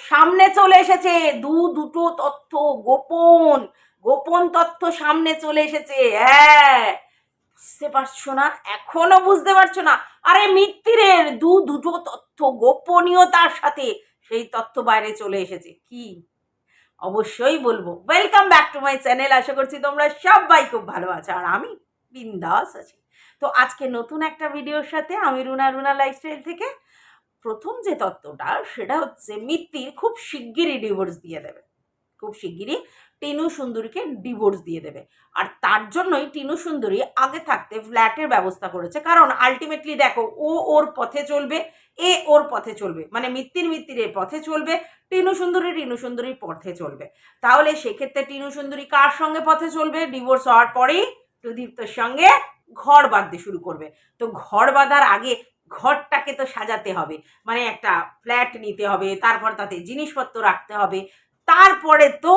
সামনে চলে এসেছে। দু, দুটো তথ্য গোপন। গোপন তথ্য সামনে চলে এসেছে। হ্যাঁ। বুঝতে পারছ না? এখনও বুঝতে পারছ না? আরে মিত্তিরের দু, দুটো তথ্য গোপনীয়তার সাথে সেই তথ্য বাইরে চলে এসেছে। কি? অবশ্যই বলব। Welcome back to my channel আশা করছি তোমরা সবাই খুব ভালো আছো। আর আমি বিন্দাস আছি। তো আজকে নতুন একটা ভিডিওর সাথে আমি রুনা রুনা লাইফস্টাইল থেকে প্রথম যে তত্ত্বটা, সেটা হচ্ছে মিত্তির খুব শিগগিরই ডিভোর্স দিয়ে দেবে। খুব শিগগিরই টিনু সুন্দরীকে ডিভোর্স দিয়ে দেবে। আর তার জন্যই টিনু সুন্দরী আগে থাকতে ফ্ল্যাটের ব্যবস্থা করেছে। কারণ আলটিমেটলি দেখো, ও ওর পথে চলবে, এ ওর পথে চলবে। মানে মিত্তির মিত্তির মিত্তিরের পথে চলবে, টিনু সুন্দরী টিনু সুন্দরীর পথে চলবে। তাহলে সেক্ষেত্রে টিনু সুন্দরী কার সঙ্গে পথে চলবে? ডিভোর্স হওয়ার পরেই সুদীপ্তর সঙ্গে ঘর বাঁধতে শুরু করবে। তো ঘর বাঁধার আগে ঘরটাকে তো সাজাতে হবে। মানে একটা ফ্ল্যাট নিতে হবে, তারপর তাতে জিনিসপত্র রাখতে হবে, তারপরে তো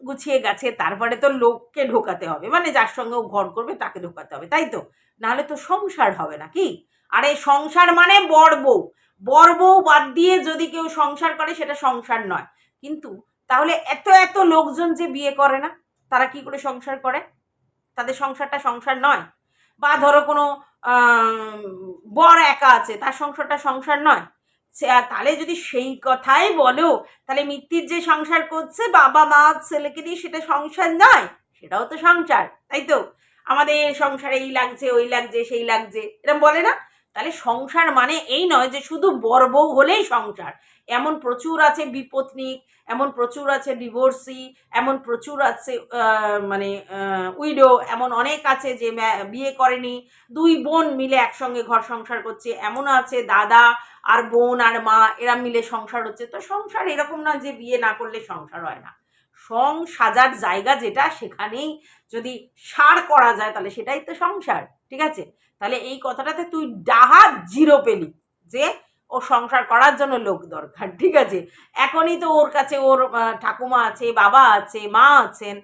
গুছিয়ে গেছে, তারপরে তো লোককে ঢোকাতে হবে। মানে যার সঙ্গে ও ঘর করবে তাকে ঢোকাতে হবে, তাই তো? নাহলে তো সংসার হবে না কি? আরে সংসার মানে বড় বউ। বড় বউ বাদ দিয়ে যদি কেউ সংসার করে, সেটা সংসার নয়। কিন্তু তাহলে এত এত লোকজন যে বিয়ে করে না, তারা কি করে সংসার করে? তাদের সংসারটা সংসার নয়? বা ধরো কোনো বর একা আছে, তার সংসারটা সংসার নয়। তাহলে যদি সেই কথাই বলো, তাহলে মিত্তির যে সংসার করছে, বাবা, মা, ছেলেকে দিয়ে সেটা সংসার নয়, সেটাও তো সংসার, তাই তো? আমাদের সংসারে এই লাগছে, ওই লাগছে, সেই লাগছে এরকম বলে না? তাহলে সংসার মানে এই নয় যে শুধু বর বউ হলেই সংসার। এমন প্রচুর আছে বিপত্নিক, এমন প্রচুর আছে ডিভোর্সি এমন প্রচুর আছে মানে উইডো এমন অনেক আছে যে বিয়ে করেনি। দুই বোন মিলে একসঙ্গে ঘর সংসার করছে, এমন আছে দাদা আর বোন আর মা, এরা মিলে সংসার হচ্ছে। তো সংসার এরকম না যে বিয়ে না করলে সংসার হয় না। সং সাজার জায়গা যেটা, সেখানেই যদি সার করা যায়, তাহলে সেটাই তো সংসার, ঠিক আছে? তাহলে এই কথাটাতে তুই ডাহা জিরো পেলি যে ও সংসার করার জন্য লোক দরকার, ঠিক আছে? এখনই তো ওর কাছে ওর ঠাকুমা আছে, বাবা আছে, মা আছেন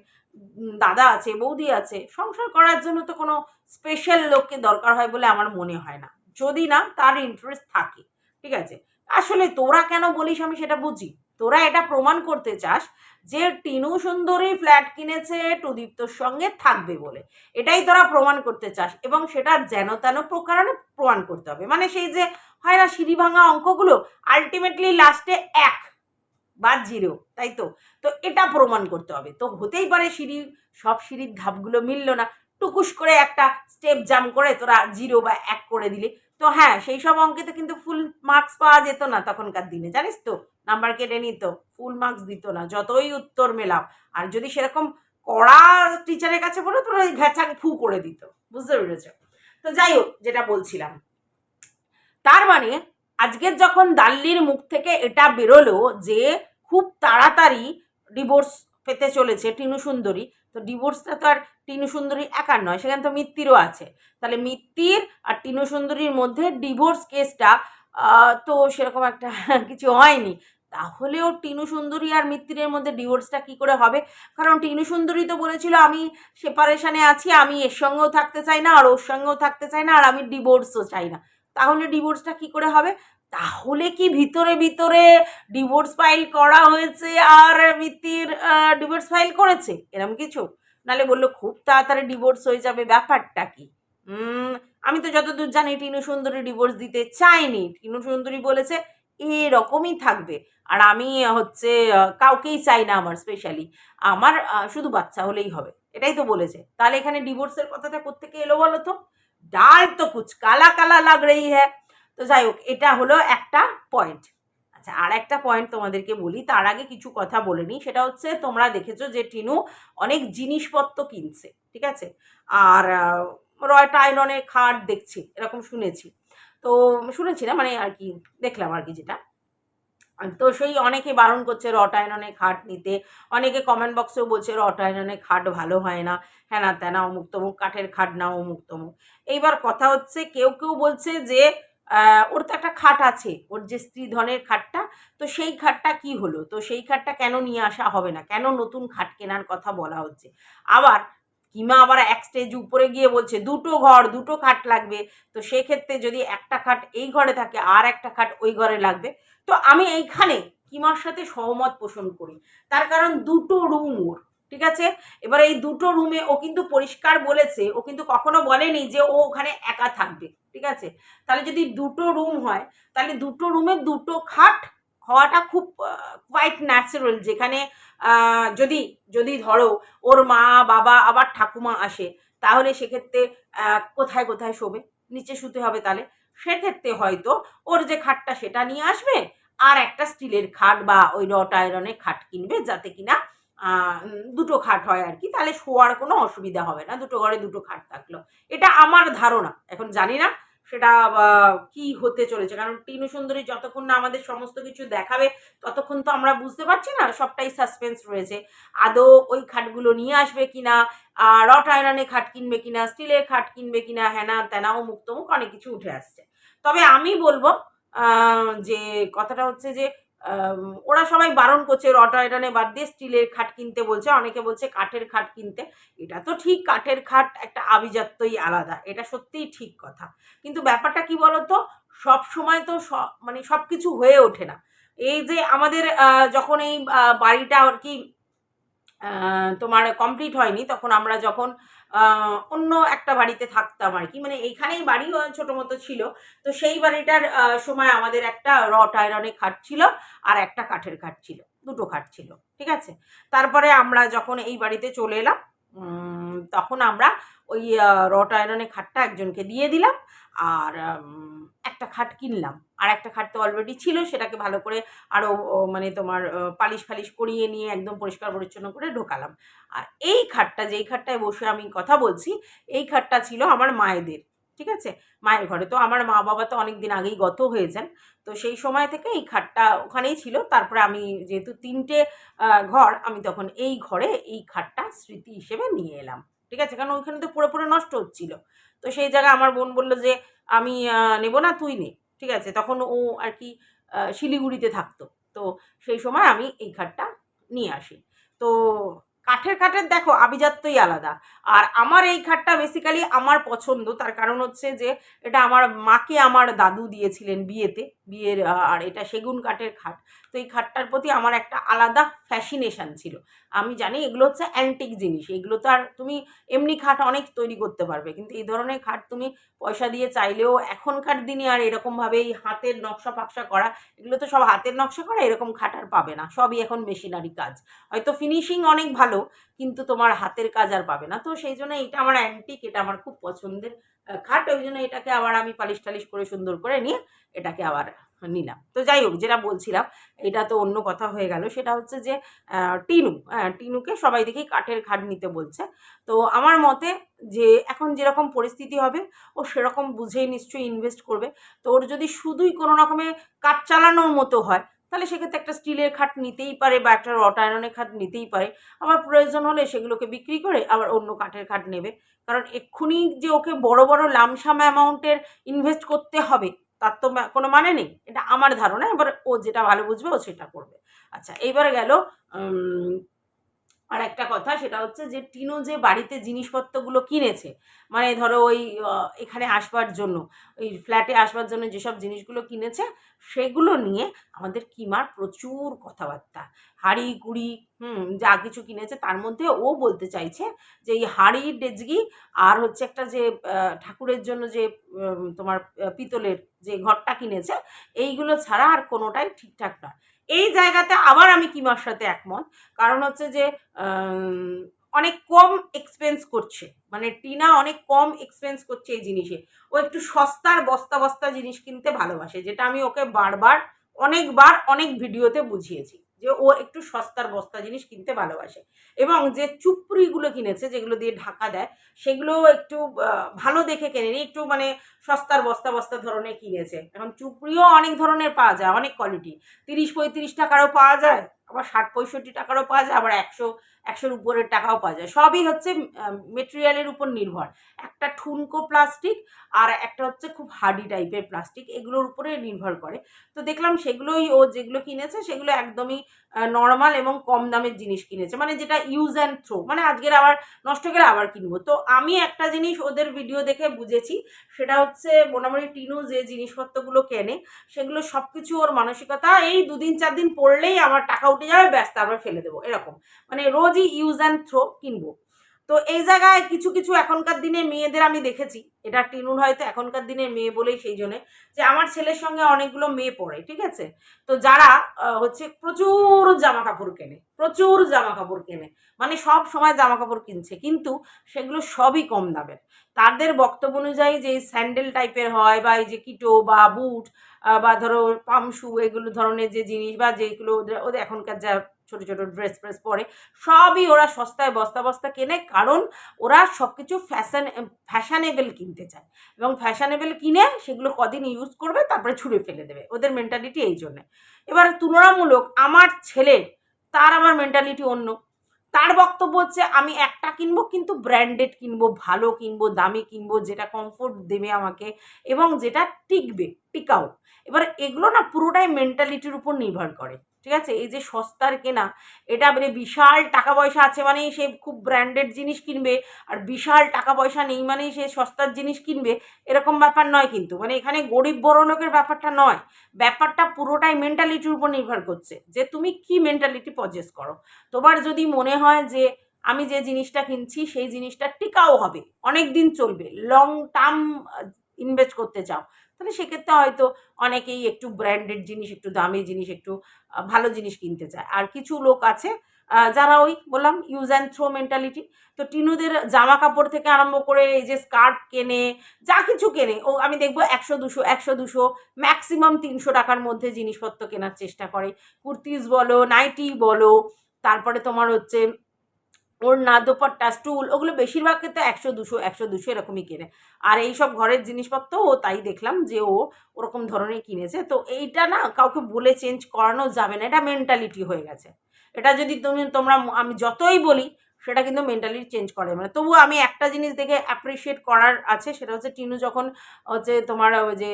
দাদা আছে, বৌদি আছে, সংসার করার জন্য তো কোনো স্পেশাল লোককে দরকার হয় বলে আমার মনে হয় না। যদি না, তার ইন্টারেস্ট থাকে, ঠিক আছে? আসলে তোরা কেন বলিস আমি সেটা বুঝি? তোরা এটা প্রমাণ করতে চাস যে টিনু সুন্দরী ফ্ল্যাট কিনেছে টুদীপ্তর সঙ্গে থাকবে বলে। এটাই তোরা প্রমাণ করতে চাস এবং সেটা যেন তেন প্রকারণে প্রমাণ করতে হবে। মানে সেই যে হয় না সিঁড়ি ভাঙা অঙ্কগুলো আলটিমেটলি লাস্টে এক বা জিরো তাই তো? তো এটা প্রমাণ করতে হবে। তো হতেই পারে সিঁড়ি, সব সিঁড়ির ধাপগুলো মিললো না। টুকুস করে একটা স্টেপ জাম্প করে তোরা জিরো বা এক করে দিলি। তো হ্যাঁ সেই সব অঙ্কেতে কিন্তু ফুল মার্কস পাওয়া যেত না তখনকার দিনে, জানিস তো? নাম্বার কেটে নিত ফুল মার্কস দিত না, যতই উত্তর মেলাও। আর যদি সেরকম কড়া টিচারের কাছে বলো তোরা ঘ্যাচাং ফু করে দিত, বুঝতে পেরেছ? তো যাই হোক, যেটা বলছিলাম। তার মানে আজকের যখন দাল্লির মুখ থেকে এটা বেরোলো যে, খুব তাড়াতাড়ি ডিভোর্স পেতে চলেছে টিনু সুন্দরী তো ডিভোর্সটা তো আর টিনু সুন্দরী একার নয়, সেখানে তো মিত্তিরও আছে। তাহলে মিত্তির আর টিনু সুন্দরীর মধ্যে ডিভোর্স কেসটা তো সেরকম একটা কিছু হয়নি। তাহলেও টিনু সুন্দরী আর মিত্তিরের মধ্যে ডিভোর্সটা কি করে হবে? কারণ টিনু সুন্দরী তো বলেছিল, আমি সেপারেশানে আছি, আমি এর সঙ্গেও থাকতে চাই না, আর ওর সঙ্গেও থাকতে চাই না, আর আমি ডিভোর্সও চাই না। তাহলে ডিভোর্সটা কি করে হবে? তাহলে কি ভিতরে ভিতরে ডিভোর্স ফাইল করা হয়েছে আর মিত্তির ডিভোর্স ফাইল করেছে? এরম কিছু? নালে বলল, খুব তাড়াতাড়ি ডিভোর্স হয়ে যাবে, ব্যাপারটা কি? আমি তো যতদূর জানি টিনু সুন্দরী ডিভোর্স দিতে চাইনি টিনু সুন্দরী বলেছে, এরকমই থাকবে। আর আমি হচ্ছে কাউকেই চাই না আমার স্পেশালি আমার শুধু বাচ্চা হলেই হবে, এটাই তো বলেছে। তাহলে এখানে ডিভোর্সের কথাটা কোত্থেকে এলো বলো তো? ডাল তো কুচ কালা কালা লাগ রही है তো যাই হোক এটা হলো একটা পয়েন্ট আচ্ছা আর একটা পয়েন্ট তোমাদেরকে বলি তার আগে কিছু কথা বলে নিই। সেটা হচ্ছে তোমরা দেখেছ যে টিনু অনেক জিনিসপত্র কিনছে ঠিক আছে? আর আহ, রয়টা আয়রনের খাট দেখছি এরকম শুনেছি। তো শুনেছি না মানে আর কি দেখলাম আর কি যেটা। তো সেই অনেকে বারণ করছে রট রটায়ননে খাট নিতে। অনেকে কমেন্ট বক্সেও বলছে রট রটায়ননে খাট ভালো হয় না। হ্যানা ত্যানা অমুক তমুক কাঠের খাট না অমুক তমুক। এইবার কথা হচ্ছে কেউ কেউ বলছে যে ওর তো একটা খাট আছে। ওর যে স্ত্রী ধনের খাটটা, তো সেই খাটটা কি হলো? তো সেই খাটটা কেন নিয়ে আসা হবে না? কেন নতুন খাট কেনার কথা বলা হচ্ছে? আবার কিমা আবার এক স্টেজ উপরে গিয়ে বলছে, দুটো ঘর, দুটো খাট লাগবে। তো সেক্ষেত্রে যদি একটা খাট এই ঘরে থাকে, আর একটা খাট ওই ঘরে লাগবে। তো আমি এইখানে কিমার সাথে সহমত পোষণ করি। তার কারণ দুটো রুম ওর, ঠিক আছে? এবার এই দুটো রুমে ও কিন্তু পরিষ্কার বলেছে, ও কিন্তু কখনো বলেনি যে ও ওখানে একা থাকবে। ঠিক আছে? তাহলে যদি দুটো রুম হয়, তাহলে দুটো রুমে দুটো খাট হওয়াটা খুব কোয়াইট ন্যাচারাল যেখানে যদি যদি ধরো ওর মা, বাবা, আবার ঠাকুমা আসে, তাহলে সেক্ষেত্রে কোথায় কোথায় শোবে? নিচে শুতে হবে তাহলে। সেক্ষেত্রে হয়তো ওর যে খাটটা সেটা নিয়ে আসবে, আর একটা স্টিলের খাট বা ওই রট আয়রনের খাট কিনবে যাতে কিনা দুটো খাট হয় আর কি। তাহলে শোয়ার কোনো অসুবিধা হবে না, দুটো ঘরে দুটো খাট থাকল। এটা আমার ধারণা, এখন জানি না। সেটা কি হতে চলেছে? কারণ টিনু সুন্দরী যতক্ষণ না আমাদের সমস্ত কিছু দেখাবে, ততক্ষণ তো আমরা বুঝতে পারছি না, সবটাই সাসপেন্স রয়েছে। আদৌ ওই খাটগুলো নিয়ে আসবে কিনা রট আয়রনে খাট কিনবে কিনা স্টিলের খাট কিনবে কিনা হ্যানা ত্যানাও মুক্তমুখ অনেক কিছু উঠে আসছে। তবে আমি বলব যে কথাটা হচ্ছে যে ওরা সবাই বারণ করছে রট আয়রনে বাদ দিয়ে স্টিলের খাট কিনতে বলছে, অনেকে বলছে কাঠের খাট কিনতে। এটা তো ঠিক, কাঠের খাট একটা আভিজাত্যই আলাদা, এটা সত্যিই ঠিক কথা। কিন্তু ব্যাপারটা কি বলতো? সব সময় তো মানে সব কিছু হয়ে ওঠে না। এই যে আমাদের যখন এই বাড়িটা আর কি তোমার কমপ্লিট হয়নি। তখন আমরা যখন অন্য একটা বাড়িতে থাকতাম আর কি মানে এইখানেই বাড়ি ছোটো মতো ছিল। তো সেই বাড়িটার সময় আমাদের একটা রট আয়রনে খাট ছিল আর একটা কাঠের খাট ছিল, দুটো খাট ছিল, ঠিক আছে? তারপরে আমরা যখন এই বাড়িতে চলে এলাম তখন আমরা ওই রট আয়রনে খাটটা একজনকে দিয়ে দিলাম আর একটা খাট কিনলাম। আর একটা খাট তো অলরেডি ছিল, সেটাকে ভালো করে আরও মানে তোমার পালিশ ফালিশ করিয়ে নিয়ে একদম পরিষ্কার পরিচ্ছন্ন করে ঢোকালাম। আর এই খাটটা, যেই খাটটায় বসে আমি কথা বলছি, এই খাটটা ছিল আমার মায়েদের, ঠিক আছে? মায়ের ঘরে তো আমার মা বাবা তো অনেক দিন আগেই গত হয়েছেন, তো সেই সময় থেকে এই খাটটা ওখানেই ছিল। তারপরে আমি যেহেতু তিনটে ঘর, আমি তখন এই ঘরে এই খাটটা স্মৃতি হিসেবে নিয়ে এলাম। ঠিক আছে? কারণ ওইখানে তো পুরো পুরো নষ্ট হচ্ছিল। তো সেই জায়গায় আমার বোন বলল যে, আমি নেব না, তুই নে। ঠিক আছে? তখন ও আর কি শিলিগুড়িতে থাকতো। তো সেই সময় আমি এই খাটটা নিয়ে আসি। তো কাঠের খাটের দেখো, আভিজাত্যই আলাদা। আর আমার এই খাটটা বেসিক্যালি আমার পছন্দ। তার কারণ হচ্ছে যে, এটা আমার মাকে আমার দাদু দিয়েছিলেন বিয়েতে। বিয়ের আর এটা সেগুন কাঠের খাট। তো এই খাটটার প্রতি আমার একটা আলাদা ফ্যাসিনেশন ছিল। আমি জানি এগুলো হচ্ছে অ্যান্টিক জিনিস। এগুলো তো আর তুমি এমনি খাট অনেক তৈরি করতে পারবে। কিন্তু এই ধরনের খাট তুমি পয়সা দিয়ে চাইলেও এখনকার দিনে আর এরকমভাবে এই হাতের নকশা ফাকশা করা, এগুলো তো সব হাতের নকশা করা, এরকম খাট আর পাবে না। সবই এখন মেশিনারি কাজ। হয়তো ফিনিশিং অনেক ভালো, কিন্তু তোমার হাতের কাজ আর পাবে না। তো সেই জন্য এটা আমার অ্যান্টিক এটা আমার খুব পছন্দের খাট, ওই জন্য এটাকে আবার আমি পালিশ টালিশ করে সুন্দর করে নিয়ে এটাকে আবার নিলাম। তো যাই হোক, যেটা বলছিলাম, এটা তো অন্য কথা হয়ে গেল। সেটা হচ্ছে যে টিনু হ্যাঁ টিনুকে সবাই দেখি কাঠের খাট নিতে বলছে। তো আমার মতে যে, এখন যেরকম পরিস্থিতি হবে, ও সেরকম বুঝেই নিশ্চয়ই ইনভেস্ট করবে। তো ওর যদি শুধুই কোনো রকমে কাঠ চালানোর মতো হয় তাহলে সেক্ষেত্রে একটা স্টিলের খাট নিতেই পারে বা একটা রট আয়রনের খাট নিতেই পারে। আবার প্রয়োজন হলে সেগুলোকে বিক্রি করে আবার অন্য কাঠের খাট নেবে। কারণ এক্ষুনি যে ওকে বড় বড় লামসাম অ্যামাউন্টের ইনভেস্ট করতে হবে, তার তো কোনো মানে নেই। এটা আমার ধারণা, এবার ও যেটা ভালো বুঝবে ও সেটা করবে। আচ্ছা এইবার গেল আর একটা কথা, সেটা হচ্ছে যে টিনু যে বাড়িতে জিনিসপত্রগুলো কিনেছে মানে ধরো ওই এখানে আসবার জন্য, ওই ফ্ল্যাটে আসবার জন্য যেসব জিনিসগুলো কিনেছে, সেগুলো নিয়ে আমাদের কিমার প্রচুর কথাবার্তা। হাড়ি কুড়ি হুম, যা কিছু কিনেছে, তার মধ্যে ও বলতে চাইছে যে এই হাড়ি, ডেজগি আর হচ্ছে একটা যে ঠাকুরের জন্য যে তোমার পিতলের যে ঘরটা কিনেছে, এইগুলো ছাড়া আর কোনোটাই ঠিকঠাক নয়। এই জায়গাতে আবার আমি কিমার সাথে একমত। কারণ হচ্ছে যে অনেক কম এক্সপেন্স করছে। মানে টিনা অনেক কম এক্সপেন্স করছে এই জিনিসে। ও একটু সস্তার বস্তা বস্তা জিনিস কিনতে ভালোবাসে, যেটা আমি ওকে বারবার, অনেকবার, অনেক ভিডিওতে বুঝিয়েছি। যে ও একটু সস্তার বস্তা জিনিস কিনতে ভালোবাসে। এবং যে চুপড়িগুলো কিনেছে, যেগুলো দিয়ে ঢাকা দেয়, সেগুলো একটু ভালো দেখে কেনেনি একটু মানে সস্তার বস্তা বস্তা ধরনের কিনেছে। এখন চুপড়িও অনেক ধরনের পাওয়া যায়, অনেক কোয়ালিটি তিরিশ পঁয়ত্রিশ টাকারও পাওয়া যায়। আবার ষাট পঁয়ষট্টি টাকারও পাওয়া যায়, আবার একশো, একশোর উপরের টাকাও পাওয়া যায়। সবই হচ্ছে মেটেরিয়ালের উপর নির্ভর। একটা ঠুনকো প্লাস্টিক আর একটা হচ্ছে খুব হার্ডি টাইপের প্লাস্টিক এগুলোর উপরে নির্ভর করে। তো দেখলাম সেগুলোই ও যেগুলো কিনেছে, সেগুলো একদমই নর্মাল এবং কম দামের জিনিস কিনেছে। মানে যেটা ইউজ অ্যান্ড থ্রো মানে আজকের আবার নষ্ট গেলে আবার কিনবো। তো আমি একটা জিনিস ওদের ভিডিও দেখে বুঝেছি, সেটা হচ্ছে মোটামুটি টিনু যে জিনিসপত্রগুলো কেনে, সেগুলো সব কিছু ওর মানসিকতা, এই দুদিন চার দিন পড়লেই আমার টাকা উঠে যাবে ব্যস্ত আবার ফেলে দেবো, এরকম। মানে রোজই ইউজ অ্যান্ড থ্রো কিনবো। তো এই জায়গায় কিছু কিছু এখনকার দিনে মেয়েদের আমি দেখেছি। এটা টিনুর হয়তো এখনকার দিনের মেয়ে বলেই সেই জন্যে যে আমার ছেলের সঙ্গে অনেকগুলো মেয়ে পড়ে, ঠিক আছে? তো যারা হচ্ছে প্রচুর জামা কাপড় কেনে, প্রচুর জামা কাপড় কেনে মানে সব সময় জামা কাপড় কিনছে, কিন্তু সেগুলো সবই কম দামের। তাদের বক্তব্য অনুযায়ী যে স্যান্ডেল টাইপের হয় বা এই যে কিটো বা বুট বা ধরো পাম শু, এগুলো ধরনের যে জিনিস বা যেগুলো ওদের ওদের এখনকার যা ছোট ছোট ড্রেস ফ্রেস পরে, সবই ওরা সস্তায় বস্তা বস্তা কেনে, কারণ ওরা সব কিছু ফ্যাশন ফ্যাশনেবল কিনতে চায়। এবং ফ্যাশনেবল কিনে সেগুলো কদিন ইউজ করবে, তারপরে ছুঁড়ে ফেলে দেবে। ওদের মেন্টালিটি এই জন্যে। এবার তুলনামূলক আমার ছেলের, তার আমার মেন্টালিটি অন্য। তার বক্তব্য হচ্ছে, আমি একটা কিনবো, কিন্তু ব্র্যান্ডেড কিনবো, ভালো কিনবো, দামি কিনবো, যেটা কমফোর্ট দেবে আমাকে এবং যেটা টিকবে, টিকাও। এবার এগুলো না পুরোটাই মেন্টালিটির উপর নির্ভর করে। ঠিক আছে? এই যে সস্তার কেনা, এটা মানে বিশাল টাকা পয়সা আছে মানেই সে খুব ব্র্যান্ডেড জিনিস কিনবে আর বিশাল টাকা পয়সা নেই মানেই সে সস্তার জিনিস কিনবে, এরকম ব্যাপার নয় কিন্তু। মানে এখানে গরিব বড় লোকের ব্যাপারটা নয়। ব্যাপারটা পুরোটাই মেন্টালিটির উপর নির্ভর করছে যে তুমি কি মেন্টালিটি পজেস করো। তোমার যদি মনে হয় যে আমি যে জিনিসটা কিনছি সেই জিনিসটা টিকাও হবে। অনেক দিন চলবে। লং টার্ম ইনভেস্ট করতে চাও। তাহলে সেক্ষেত্রে হয়তো অনেকেই একটু ব্র্যান্ডেড জিনিস, একটু দামি জিনিস, একটু ভালো জিনিস কিনতে চায়। আর কিছু লোক আছে যারা ওই বললাম ইউজ অ্যান্ড থ্রো মেন্টালিটি তো টিনুদের জামা কাপড় থেকে আরম্ভ করে এই যে স্কার্ট কেনে, যা কিছু কেনে, ও, আমি দেখব একশো, দুশো একশো, দুশো ম্যাক্সিমাম তিনশো টাকার মধ্যে জিনিসপত্র কেনার চেষ্টা করে। কুর্তিস বলো নাইটি বলো, তারপরে তোমার হচ্ছে ওর না দোপাট্টা, স্টুল, ওগুলো বেশিরভাগ ক্ষেত্রে একশো, দুশো একশো, দুশো এরকমই কেনে। আর এই সব ঘরের জিনিসপত্র ও তাই দেখলাম যে ও ওরকম ধরনের কিনেছে। তো এইটা না কাউকে বলে চেঞ্জ করানো যাবে না, এটা মেন্টালিটি হয়ে গেছে। এটা যদি তুমি, তোমরা আমি যতই বলি, সেটা কিন্তু মেন্টালিটি চেঞ্জ করে। মানে তবুও আমি একটা জিনিস দেখে অ্যাপ্রিসিয়েট করার আছে, সেটা হচ্ছে টিনু যখন হচ্ছে তোমার ওই যে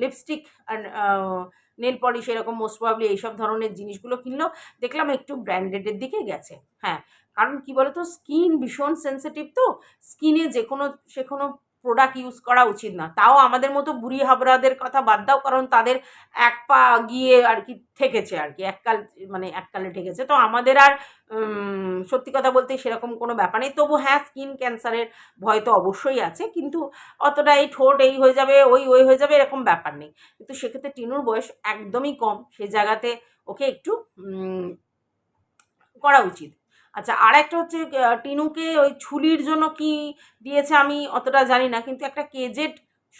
লিপস্টিক নেল পলিশ এরকম মোস্ট প্রবলি এইসব ধরনের জিনিসগুলো কিনলো, দেখলাম একটু ব্র্যান্ডেডের দিকে গেছে। হ্যাঁ কারণ কি বলতো? স্কিন ভীষণ সেন্সিটিভ তো। স্কিনে যে কোনো সে কোনো প্রোডাক্ট ইউজ করা উচিত না। তাও আমাদের মতো বুড়ি হাবরাদের কথা বাদ দাও, কারণ তাদের এক পা গিয়ে আর কি ঠেকেছে আর কি। এককাল মানে এককালে ঠেকেছে। তো আমাদের আর সত্যি কথা বলতে সেরকম কোনো ব্যাপার নেই। তবু হ্যাঁ স্কিন ক্যান্সারের ভয় তো অবশ্যই আছে। কিন্তু অতটা এই ঠোঁট এই হয়ে যাবে, ওই ওই হয়ে যাবে এরকম ব্যাপার নেই। কিন্তু সেক্ষেত্রে টিনুর বয়স একদমই কম। সে জায়গাতে ওকে একটু করা উচিত। আচ্ছা আর একটা হচ্ছে টিনুকে ওই ছুলির জন্য কি দিয়েছে আমি অতটা জানি না, কিন্তু একটা কেজেড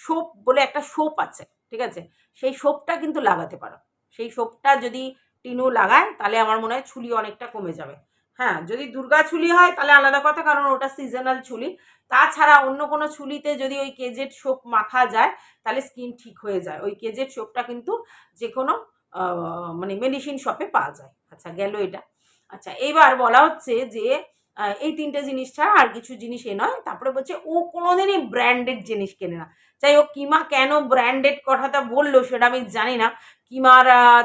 সোপ বলে একটা সোপ আছে, ঠিক আছে? সেই সোপটা কিন্তু লাগাতে পারো। সেই সোপটা যদি টিনু লাগায়, তাহলে আমার মনে হয় ছুলি অনেকটা কমে যাবে। হ্যাঁ যদি দুর্গা ছুলি হয়, তাহলে আলাদা কথা, কারণ ওটা সিজনাল ছুলি তাছাড়া অন্য কোনো ছুলিতে যদি ওই কেজেড সোপ মাখা যায়, তাহলে স্কিন ঠিক হয়ে যায়। ওই কেজেড সোপটা কিন্তু যে কোনো মানে মেডিসিন শপে পাওয়া যায়। আচ্ছা গেল এটা। আচ্ছা এবার বলা হচ্ছে যে এই তিনটে জিনিস ছাড়া আর কিছু জিনিস এ নয়, তারপরে বলছে ও কোনোদিনই ব্র্যান্ডেড জিনিস কেনে না। যাই হোক, কিমা কেন ব্র্যান্ডেড কথাটা বলল সেটা আমি জানি না। কিমার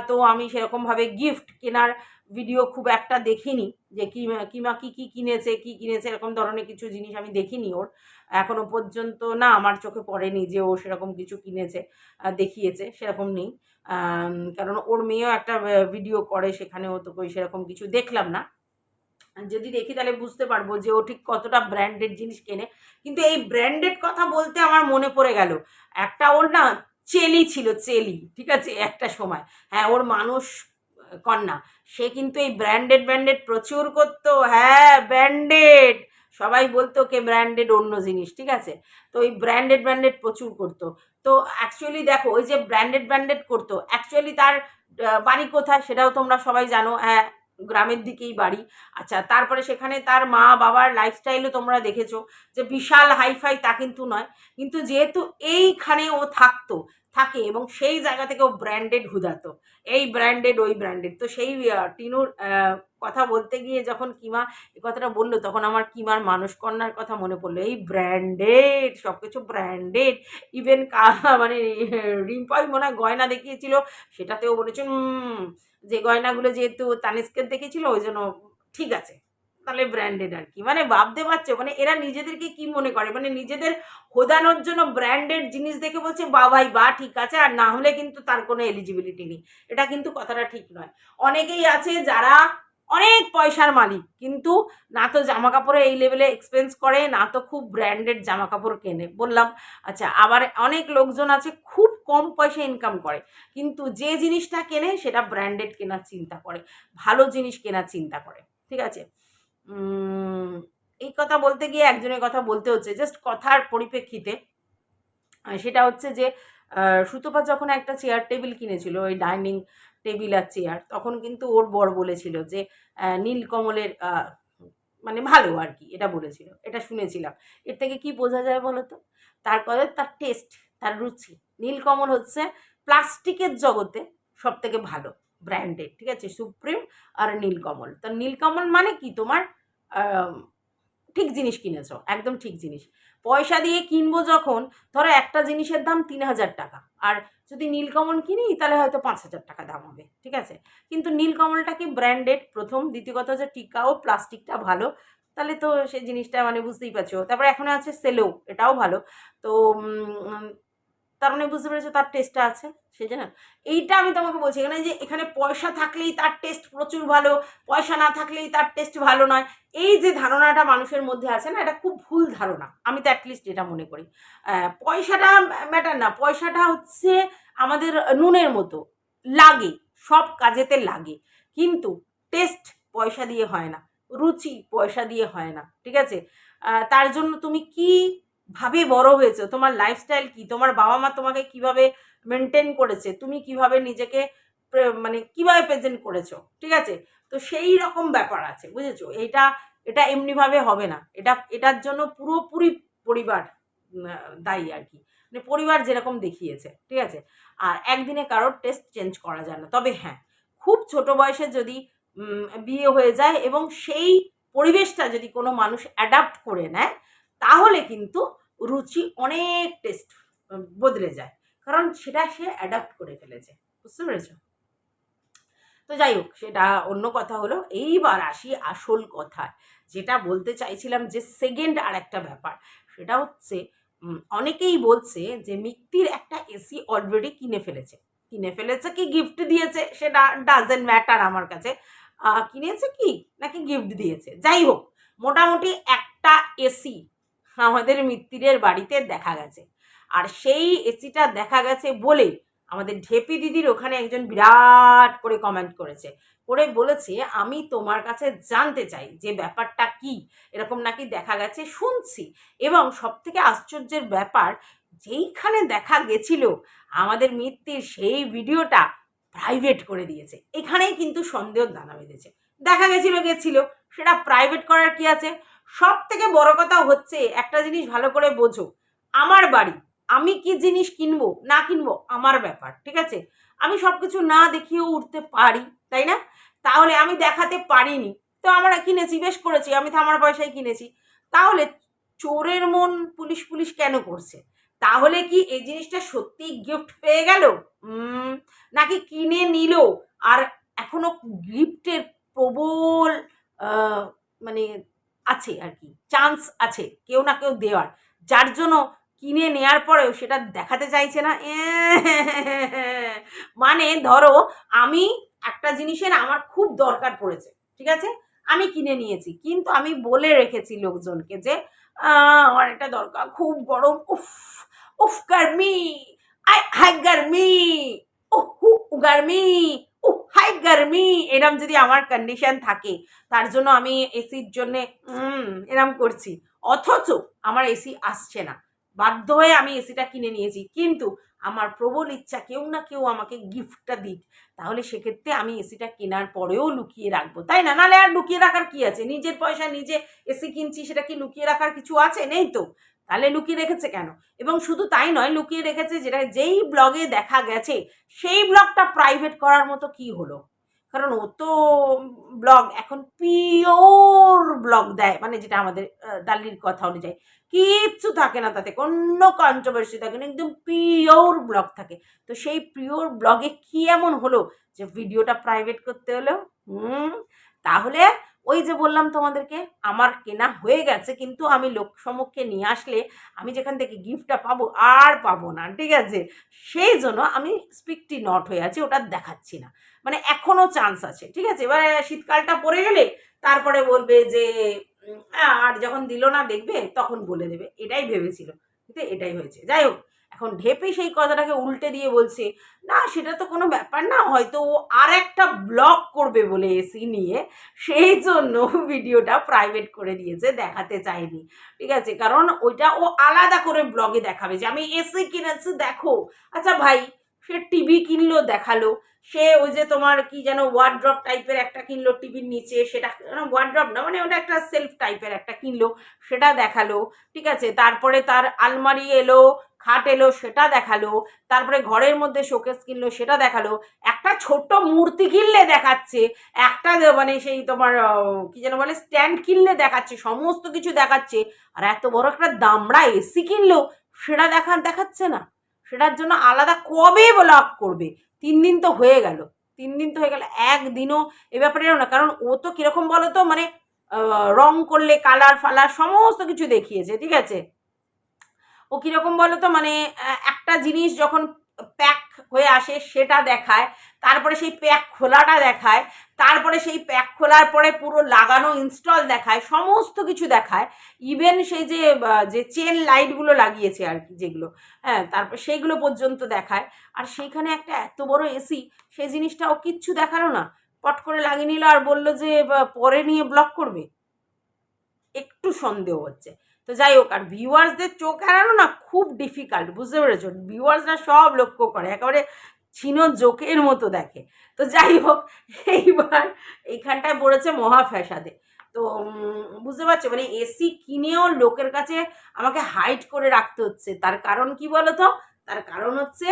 তো আমি সেরকমভাবে গিফট কেনার ভিডিও খুব একটা দেখিনি, যে কিমা কিমা কী কী কিনেছে কী কিনেছে, এরকম ধরনের কিছু জিনিস আমি দেখিনি ওর। এখনও পর্যন্ত না, আমার চোখে পড়েনি যে ও সেরকম কিছু কিনেছে দেখিয়েছে, সেরকম নেই। কারণ ওর মেয়েও একটা ভিডিও করে সেখানেও তো কই সেরকম কিছু দেখলাম না। যদি দেখি তাহলে বুঝতে পারব যে ও ঠিক কতটা ব্র্যান্ডেড জিনিস কেনে। কিন্তু এই ব্র্যান্ডেড কথা বলতে আমার মনে পড়ে গেল। একটা ওর না চেলি ছিল, চেলি, ঠিক আছে? একটা সময়। হ্যাঁ ওর মানুষ কন্যা। সে কিন্তু এই ব্র্যান্ডেড ব্র্যান্ডেড প্রচুর করতো। হ্যাঁ ব্র্যান্ডেড সবাই বলতো কে ব্র্যান্ডেড অন্য জিনিস, ঠিক আছে? তো ওই ব্র্যান্ডেড ব্র্যান্ডেড প্রচুর করতো। তো অ্যাকচুয়ালি দেখো, ওই যে ব্র্যান্ডেড ব্র্যান্ডেড করতো। অ্যাকচুয়ালি তার বাড়ি কোথায় সেটাও তোমরা সবাই জানো। হ্যাঁ গ্রামের দিকেই বাড়ি। আচ্ছা তারপরে সেখানে তার মা বাবার লাইফস্টাইলও তোমরা দেখেছ। যে বিশাল হাইফাই তা কিন্তু নয়। কিন্তু যেহেতু এইখানে ও থাকতো থাকে এবং সেই জায়গা থেকে ও ব্র্যান্ডেড হুদাতো। এই ব্র্যান্ডেড ওই ব্র্যান্ডেড তো সেই টিনুর কথা বলতে গিয়ে যখন কিমা এই কথাটা বলল, তখন আমার কিমার মানুষ কন্যার কথা মনে পড়ল। এই ব্র্যান্ডেড সব কিছু ব্র্যান্ডেড ইভেন মানে রিম্পাই মনে হয় গয়না দেখিয়েছিল, সেটাতেও বলেছে যে গয়নাগুলো যেহেতু তানিস্কের দেখেছিল ওই জন্য ঠিক আছে। তাহলে ব্র্যান্ডেড আর কি মানে ভাবতে পারছ? মানে এরা নিজেদেরকে কি মনে করে? মানে নিজেদের হোদানোর জন্য ব্র্যান্ডেড জিনিস দেখে বলছে, বাবাই, বা, ঠিক আছে, আর না হলে কিন্তু তার কোনো এলিজিবিলিটি নেই। এটা কিন্তু কথাটা ঠিক নয়। অনেকেই আছে যারা অনেক পয়সার মালিক, কিন্তু না তো জামা কাপড়ে এই লেভেলে এক্সপেন্স করে, না তো খুব ব্র্যান্ডেড জামা কাপড় কেনে। বললাম আচ্ছা আবার অনেক লোকজন আছে খুব কম পয়সা ইনকাম করে, কিন্তু যে জিনিসটা কেনে, সেটা ব্র্যান্ডেড কেনার চিন্তা করে, ভালো জিনিস কেনার চিন্তা করে। ঠিক আছে? এই কথা বলতে গিয়ে একজনের কথা বলতে হচ্ছে জাস্ট কথার পরিপ্রেক্ষিতে। সেটা হচ্ছে যে সুতপা যখন একটা চেয়ার টেবিল কিনেছিল, ওই ডাইনিং টেবিল আর চেয়ার তখন কিন্তু ওর বর বলেছিল যে নীলকমলের মানে ভালো আর কি, এটা বলেছিল, এটা শুনেছিলাম। এর থেকে কি বোঝা যায় বলো তো তার কথা, তার টেস্ট তার রুচি। নীলকমল হচ্ছে প্লাস্টিকের জগতে সব থেকে ভালো। ব্র্যান্ডেড ঠিক আছে? সুপ্রিম আর নীলকমল। তো নীলকমল মানে কি? তোমার ঠিক জিনিস কিনেছো, একদম ঠিক জিনিস। পয়সা দিয়ে কিনবো যখন, ধরো একটা জিনিসের দাম তিন হাজার টাকা। আর যদি নীলকমল কিনি, তাহলে হয়তো পাঁচ হাজার টাকা দাম হবে, ঠিক আছে? কিন্তু নীলকমলটা কি ব্র্যান্ডেড প্রথম। দ্বিতীয় কথা হচ্ছে টিকাও প্লাস্টিকটা ভালো। তাহলে তো সেই জিনিসটা মানে বুঝতেই পারছ। তারপরে এখন আছে সেলো এটাও ভালো। তো তার মানে বুঝতে পেরেছ তার টেস্টটা আছে, সেই জন্য। এইটা আমি তোমাকে বলছি, এখানে যে এখানে পয়সা থাকলেই তার টেস্ট প্রচুর ভালো, পয়সা না থাকলেই তার টেস্ট ভালো নয়। এই যে ধারণাটা মানুষের মধ্যে আছে না, এটা খুব ভুল ধারণা। আমি তো অ্যাটলিস্ট এটা মনে করি। পয়সাটা ম্যাটার না, পয়সাটা হচ্ছে আমাদের নুনের মতো। লাগে, সব কাজেতে লাগে। কিন্তু টেস্ট পয়সা দিয়ে হয় না, রুচি পয়সা দিয়ে হয় না, ঠিক আছে? তার জন্য তুমি কি ভাবে বড় হয়েছো, তোমার লাইফস্টাইল কি? তোমার বাবা মা তোমাকে কীভাবে মেনটেন করেছে? তুমি কীভাবে নিজেকে মানে কীভাবে প্রেজেন্ট করেছ? ঠিক আছে? তো সেই রকম ব্যাপার আছে, বুঝেছ? এটা এটা এমনিভাবে হবে না। এটা, এটার জন্য পুরোপুরি পরিবার দায়ী আর কি। মানে পরিবার যেরকম দেখিয়েছে, ঠিক আছে? আর একদিনে কারোর টেস্ট চেঞ্জ করা যায় না। তবে হ্যাঁ খুব ছোট বয়সে যদি বিয়ে হয়ে যায় এবং সেই পরিবেশটা যদি কোনো মানুষ অ্যাডাপ্ট করে নেয় তাহলে কিন্তু রুচি অনেক টেস্ট বদলে যায়। কারণ সেটা সে অ্যাডাপ্ট করে ফেলেছে। বুঝতে পেরেছ? তো যাই হোক, সেটা অন্য কথা হলো। এইবার আসি আসল কথায়। যেটা বলতে চাইছিলাম যে সেকেন্ড আর একটা ব্যাপার। সেটা হচ্ছে অনেকেই বলছে যে মিক্তির একটা এসি অলরেডি কিনে ফেলেছে। কিনে ফেলেছে কি গিফট দিয়েছে? সেটা ডাজেন্ট ম্যাটার আমার কাছে। কিনেছে কি? নাকি গিফট দিয়েছে? যাই হোক, মোটামুটি একটা এসি আমাদের মিত্তিরের বাড়িতে দেখা গেছে। আর সেই এসিটা দেখা গেছে বলে আমাদের ঢেপি দিদির ওখানে একজন বিরাট করে কমেন্ট করেছে। করে বলেছে, আমি তোমার কাছে জানতে চাই যে ব্যাপারটা কি? এরকম নাকি দেখা গেছে? শুনছি। এবং সব থেকে আশ্চর্যের ব্যাপার, যেইখানে দেখা গেছিল, আমাদের মিত্তির সেই ভিডিওটা প্রাইভেট করে দিয়েছে। এখানেই কিন্তু সন্দেহ দানা বেঁধেছে। দেখা গেছিল গেছিল। সেটা প্রাইভেট করার কি আছে? সব থেকে বড় কথা হচ্ছে একটা জিনিস ভালো করে বোঝো। আমার বাড়ি, আমি কি জিনিস কিনবো, না কিনবো, আমার ব্যাপার, ঠিক আছে? আমি সব কিছু না দেখিয়েও উঠতে পারি, তাই না? তাহলে আমি দেখাতে পারিনি। তো আমরা কিনেছি, বেশ করেছি, আমি তো আমার পয়সায় কিনেছি। তাহলে চোরের মন পুলিশ পুলিশ কেন করছে? তাহলে কি এই জিনিসটা সত্যি গিফট পেয়ে গেল? নাকি কিনে নিল? আর এখনও গিফটের প্রবল মানে আছে আর কি চান্স আছে, কেউ না কেউ দেওয়ার। যার জন্য কিনে নেয়ার পরেও সেটা দেখাতে চাইছে না। মানে ধরো আমি একটা জিনিসের আমার খুব দরকার পড়েছে, ঠিক আছে? আমি কিনে নিয়েছি, কিন্তু আমি বলে রেখেছি লোকজনকে যে আমার এটা দরকার, খুব গরম, উফ উফ, গার্মি আই হাই গার্মি, উহ, হু, গার্মি উহ হাই গার্মি, এরম যদি আমার কন্ডিশন থাকে, তার জন্য আমি এসির জন্যে এরম করছি। অথচ আমার এসি আসছে না। বাধ্য হয়ে আমি এসিটা কিনে নিয়েছি। কিন্তু আমার প্রবল ইচ্ছা কেউ না কেউ আমাকে গিফটটা দিক। তাহলে সেক্ষেত্রে আমি এসিটা কেনার পরেও লুকিয়ে রাখব। তাই না? নাহলে আর লুকিয়ে রাখার কি আছে? নিজের পয়সা নিজে এসি কিনছি, সেটা কি লুকিয়ে রাখার কিছু আছে? নেই তো। তাহলে লুকিয়ে রেখেছে কেন? এবং শুধু তাই নয় লুকিয়ে রেখেছে যেটা যেই ব্লগে দেখা গেছে সেই ব্লগটা প্রাইভেট করার মতো কি হলো? কারণ ও তো ব্লগ এখন পিওর ব্লগ দেয় মানে যেটা আমাদের আহ, দাল্লির কথা অনুযায়ী। কিচ্ছু থাকে না তাতে কোনো কন্ট্রোভার্সি থাকে না একদম পিওর ব্লগ থাকে। তো সেই পিওর ব্লগে কি এমন হলো যে ভিডিওটা প্রাইভেট করতে হলো? হুম তাহলে ওই যে বললাম তোমাদেরকে, আমার কেনা হয়ে গেছে, কিন্তু আমি লোক সম্মুখে নিয়ে আসলে আমি যেখান থেকে গিফটটা পাবো আর পাবো না, ঠিক আছে? সেই জন্য আমি স্পিকটি নট হয়ে আছি, ওটা দেখাচ্ছি না। মানে এখনও চান্স আছে, ঠিক আছে? এবারে শীতকালটা পড়ে গেলে তারপরে বলবে যে আর যখন দিল না দেখবে, তখন বলে দেবে। এটাই ভেবেছিল এটাই হয়েছে। যাই হোক এখন ঢেপে সেই কথাটাকে উল্টে দিয়ে বলছে, না, সেটা তো কোনো ব্যাপার না, হয়তো ও আর একটা ব্লগ করবে বলে এসি নিয়ে, সেই জন্য ভিডিওটা প্রাইভেট করে দিয়েছে, দেখাতে চাইনি। ঠিক আছে, কারণ ওইটা ও আলাদা করে ব্লগে দেখাবে, যে আমি এসি কিনেছি, দেখো। আচ্ছা ভাই, সে টিভি কিনলো, দেখাল। সে ওই যে তোমার কি যেন ওয়ার্ড্রপ টাইপের একটা কিনলো টিভির নিচে, সেটা ওয়ার্ড্রপ না মানে ওটা একটা সেলফ টাইপের একটা কিনলো, সেটা দেখাল। ঠিক আছে, তারপরে তার আলমারি এলো খাট এলো, সেটা দেখাল, তারপরে ঘরের মধ্যে শোকেস কিনলো, সেটা দেখাল, একটা ছোট্ট মূর্তি কিনলে দেখাচ্ছে, একটা মানে সেই তোমার কি যেন বলে, স্ট্যান্ড কিনলে দেখাচ্ছে, সমস্ত কিছু দেখাচ্ছে, আর এত বড় একটা দামড়া এসি কিনলো, সেটা দেখা, দেখাচ্ছে না। সেটার জন্য আলাদা কবে ব্লগ করবে? তিন দিন তো হয়ে গেল, তিন দিন তো হয়ে গেল, একদিনও এ ব্যাপারে না, কারণ ও তো কীরকম বলো তো মানে রং করলে কালার ফালার, সমস্ত কিছু দেখিয়েছে, ঠিক আছে? ও কীরকম বলো তো মানে একটা জিনিস যখন প্যাক হয়ে আসে সেটা দেখায়, তারপরে সেই প্যাক খোলাটা দেখায়, তারপরে সেই প্যাক খোলার পরে পুরো লাগানো ইনস্টল দেখায়, সমস্ত কিছু দেখায়। ইভেন সেই যে যে চেন লাইটগুলো লাগিয়েছে আর কি যেগুলো হ্যাঁ তারপর সেইগুলো পর্যন্ত দেখায়। আর সেইখানে একটা এত বড় এসি সেই জিনিসটা ও কিচ্ছু দেখাল না। পট করে লাগিয়ে নিল আর বলল যে পরে নিয়ে ব্লক করবে? একটু সন্দেহ হচ্ছে। তো যাই হোক, আর ভিউয়ার্সদের চোখ এড়ানো না খুব ডিফিকাল্ট বুঝতে পেরেছ? ভিউয়ার্সরা সব লক্ষ্য করে, একেবারে ছিনো জোকের মতো দেখে। তো যাই হোক, এইবার এইখানটায় পড়েছে মহা ফ্যাসাদে তো বুঝতে পারছ? মানে এসি কিনেও লোকের কাছে আমাকে হাইট করে রাখতে হচ্ছে। তার কারণ কি বলো তো তার কারণ হচ্ছে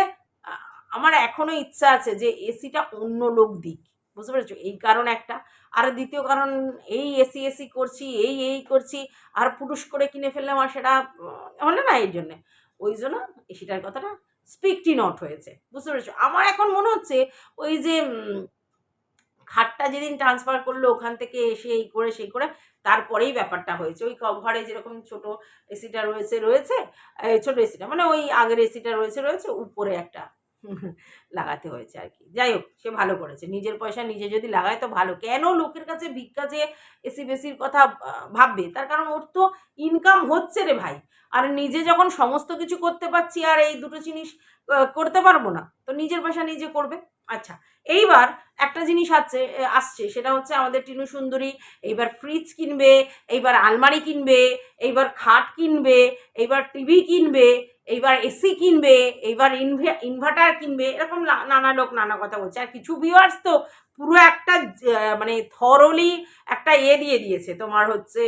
আমার এখনও ইচ্ছা আছে যে এসিটা অন্য লোক দিক। বুঝতে পেরেছ? এই কারণ একটা। আর দ্বিতীয় কারণ, এই এসি এসি করছি, এই এই করছি, আর পুরুষ করে কিনে ফেললাম, আর সেটা হলো না এই জন্যে। ওই জন্য এসিটার কথাটা স্পিকটি নট হয়েছে। বুঝতে পেরেছ? আমার এখন মনে হচ্ছে ওই যে খাটটা যেদিন ট্রান্সফার করল ওখান থেকে এসে এই করে সেই করে তারপরেই ব্যাপারটা হয়েছে। ওই ঘরে যেরকম ছোট এসিটা রয়েছে রয়েছে ছোট এসিটা মানে ওই আগের এসিটা রয়েছে রয়েছে, উপরে একটা লাগাতে হয়েছে আর কি। যাই হোক, সে ভালো করেছে। নিজের পয়সা নিজে যদি লাগায় তো ভালো। কেন লোকের কাছে ভিক্ষা যে এসি বেসির কথা ভাববে? তার কারণ ওর তো ইনকাম হচ্ছে রে ভাই। আর নিজে যখন সমস্ত কিছু করতে পারছি আর এই দুটো জিনিস করতে পারব না, তো নিজের পয়সা নিজে করবে। আচ্ছা এইবার একটা জিনিস আছে আসছে। সেটা হচ্ছে আমাদের টিনু সুন্দরী, এইবার ফ্রিজ কিনবে, এইবার আলমারি কিনবে, এইবার খাট কিনবে, এইবার টিভি কিনবে এইবার এসি কিনবে, এইবার ইনভার্টার কিনবে, এরকম নানা লোক নানা কথা বলছে। আর কিছু ভিউয়ার্স তো পুরো একটা মানে থরলি একটা এ দিয়ে দিয়েছে। তোমার হচ্ছে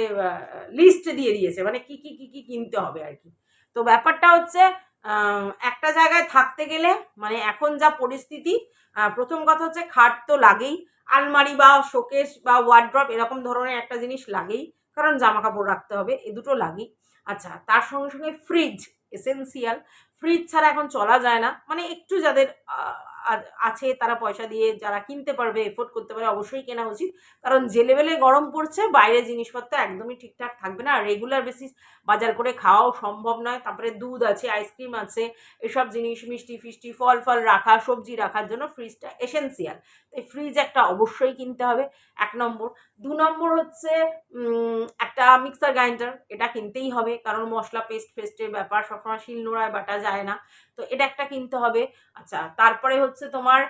লিস্ট দিয়ে দিয়েছে। মানে কি কি কি কি কিনতে হবে আর কি। তো ব্যাপারটা হচ্ছে একটা জায়গায় থাকতে গেলে মানে এখন যা পরিস্থিতি প্রথম কথা হচ্ছে খাট তো লাগেই। আলমারি বা শোকেস বা ওয়ার্ড্রপ এরকম ধরনের একটা জিনিস লাগেই। কারণ জামা কাপড় রাখতে হবে, এ দুটো লাগেই। আচ্ছা তার সঙ্গে সঙ্গে ফ্রিজ এসেন্সিয়াল ফ্রিজ ছাড়া এখন চলা যায় না। মানে একটু যাদের আছে তারা পয়সা দিয়ে যারা কিনতে পারবে এফোর্ড করতে পারে, অবশ্যই কেনা উচিত। কারণ যে লেভেলে গরম পড়ছে বাইরে জিনিসপত্র একদমই ঠিকঠাক থাকবে না। রেগুলার বেসিস বাজার করে খাওয়াও সম্ভব নয়। তারপরে দুধ আছে আইসক্রিম আছে, এসব জিনিস মিষ্টি ফিষ্টি ফল ফল রাখা, সবজি রাখার জন্য ফ্রিজটা এসেন্সিয়াল তাই ফ্রিজ একটা অবশ্যই কিনতে হবে। এক নম্বর। দু নম্বর হচ্ছে একটা মিক্সার গ্রাইন্ডার এটা কিনতেই হবে। কারণ মশলা পেস্ট ফেস্টের ব্যাপার সবসময় শিল নোড়ায় বাটা যায় না। তো এটা একটা কিনতে হবে। আচ্ছা তারপরে হচ্ছে তোমার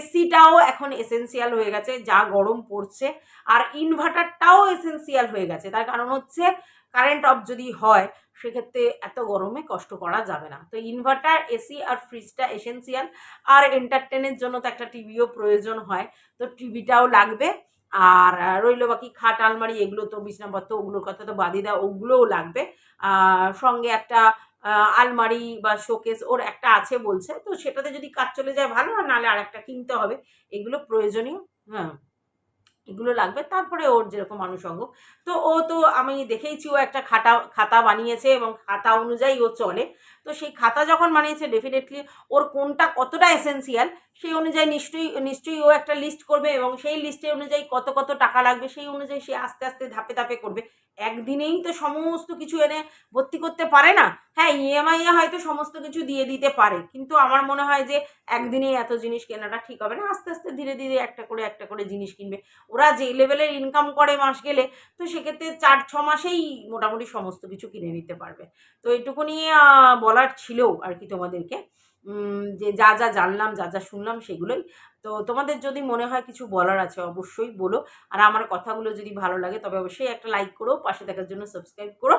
এসিটাও এখন এসেন্সিয়াল হয়ে গেছে, যা গরম পড়ছে। আর ইনভার্টারটাও এসেন্সিয়াল হয়ে গেছে। তার কারণ হচ্ছে কারেন্ট অফ যদি হয় সেক্ষেত্রে এত গরমে কষ্ট করা যাবে না। তো ইনভার্টার এসি আর ফ্রিজটা এসেন্সিয়াল আর এন্টারটেনের জন্য তো একটা টিভিও প্রয়োজন হয়। তো টিভিটাও লাগবে। আর রইল বাকি খাট, আলমারি, এগুলো তো বিছনাপত্র, ওগুলোর কথা তো বাদই দাও, ওগুলোও লাগবে। আর সঙ্গে একটা আলমারি বা শোকেস ওর একটা আছে বলছে। তো সেটাতে যদি কাজ চলে যায় ভালো, আর নাহলে আর একটা কিনতে হবে। এগুলো প্রয়োজনীয়। হ্যাঁ। এগুলো লাগবে। তারপরে ওর যেরকম আনুষঙ্গ তো ও তো আমি দেখেইছি ও একটা খাতা খাতা বানিয়েছে এবং খাতা অনুযায়ী ও চলে। তো সেই খাতা যখন বানিয়েছে ডেফিনেটলি ওর কোনটা কতটা এসেন্সিয়াল সেই অনুযায়ী নিশ্চয়ই নিশ্চয়ই ও একটা লিস্ট করবে এবং সেই লিস্টের অনুযায়ী কত কত টাকা লাগবে সেই অনুযায়ী সে আস্তে আস্তে ধাপে ধাপে করবে। একদিনেই তো সমস্ত কিছু এনে ভর্তি করতে পারে না। হ্যাঁ ইএমআই এ হয়তো সমস্ত কিছু দিয়ে দিতে পারে কিন্তু আমার মনে হয় যে একদিনেই এত জিনিস কেনাটা ঠিক হবে না। আস্তে আস্তে ধীরে ধীরে একটা করে একটা করে জিনিস কিনবে। ওরা যে লেভেলের ইনকাম করে মাস গেলে তো সেক্ষেত্রে চার ছ মাসেই মোটামুটি সমস্ত কিছু কিনে নিতে পারবে। তো এইটুকুনি আহ, বলার ছিল আর কি তোমাদেরকে। যে যা যা জানলাম, যা যা শুনলাম সেগুলোই। তো তোমাদের যদি মনে হয় কিছু বলার আছে, অবশ্যই বলো। আর আমার কথাগুলো যদি ভালো লাগে, তবে অবশ্যই একটা লাইক করো, পাশে দেখার জন্য সাবস্ক্রাইব করো।